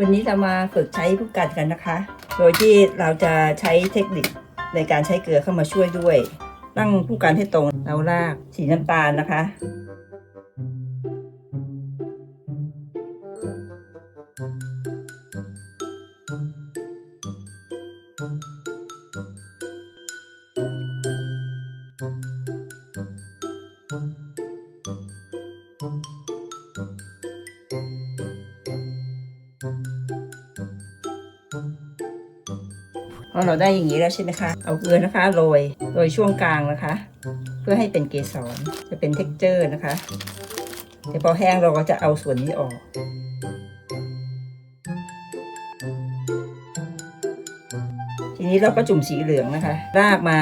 วันนี้เรามาฝึกใช้ผู้กันกันนะคะ โดยที่เราจะใช้เทคนิคในการใช้เกลือเข้ามาช่วยด้วย ตั้งผู้กันให้ตรงเราลากสีน้ำตาลนะคะ พอเราได้อย่างนี้แล้วใช่ไหมคะ เอาเกลือนะคะโรยโรยช่วงกลางนะคะ เพื่อให้เป็นเกสรจะเป็นเท็กเจอร์นะคะเดี๋ยวพอแห้งเราก็จะเอาส่วนนี้ออกทีนี้เราก็จุ่มสีเหลืองนะคะ รากมา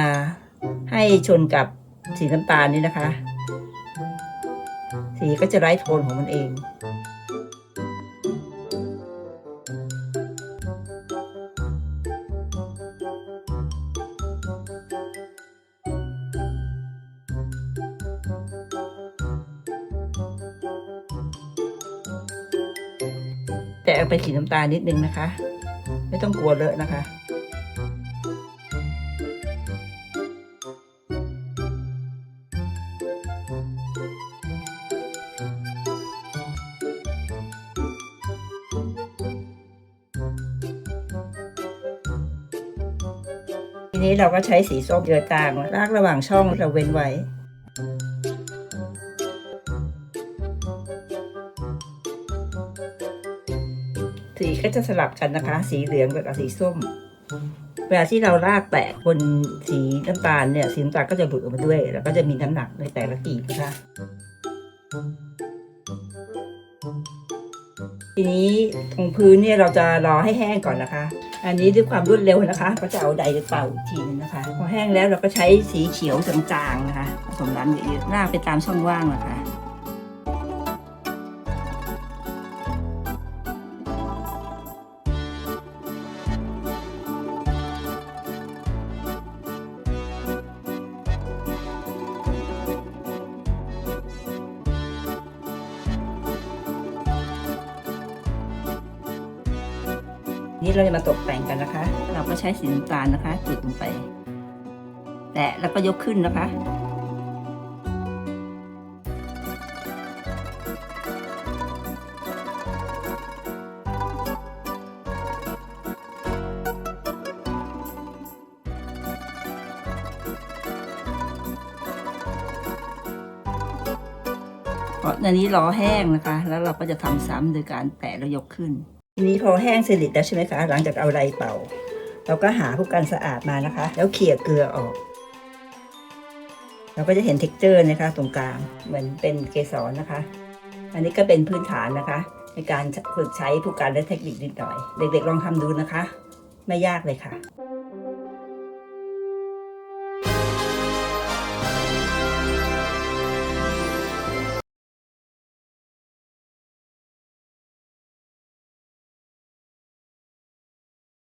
ให้ชนกับสีน้ำตาลนี่นะคะ สีก็จะไร้โทนของมันเอง เอาไปสีน้ำตาลนิดนึงนะคะ ไม่ต้องกลัวเลอะนะคะทีนี้เราก็ใช้สีส้มเกลือกลางลากระหว่างช่องเราเว้นไว้ สีก็จะสลับกันนะคะ สีเหลืองกับสีส้ม เวลาที่เราลากแตะบนสีน้ำตาลเนี่ยสีน้ำตาลก็จะหลุดออกมาด้วย แล้วก็จะมีน้ำหนักในแต่ละกลีบนะคะทีนี้ตรงพื้นเนี่ยเราจะรอให้แห้งก่อนนะคะ อันนี้ด้วยความรวดเร็วนะคะ ก็จะเอาไดร์เป่าอีกทีนึงนะคะ พอแห้งแล้วเราก็ใช้สีเขียวจางๆนะคะผสมน้ำเยอะๆลากไปตามช่องว่างนะคะ นี่เราจะมาตกแต่งกันนะคะ เราก็ใช้สีน้ำตาลนะคะจุดลงไป แตะแล้วก็ยกขึ้นนะคะเพราะในนี้รอแห้งนะคะ แล้วเราก็จะทำซ้ำโดยการแตะแล้วยกขึ้น ทีนี้พอแห้งสนิทแล้วใช่ไหมคะ หลังจากเอาไรเป่า เราก็หาผู้กันสะอาดมานะคะ แล้วเขี่ยเกลือออก เราก็จะเห็นเท็กเจอร์นะคะ ตรงกลางเหมือนเป็นเกสรนะคะ อันนี้ก็เป็นพื้นฐานนะคะ ในการฝึกใช้ผู้กันและเทคนิคนิดหน่อย เด็กๆลองทำดูนะคะ ไม่ยากเลยค่ะ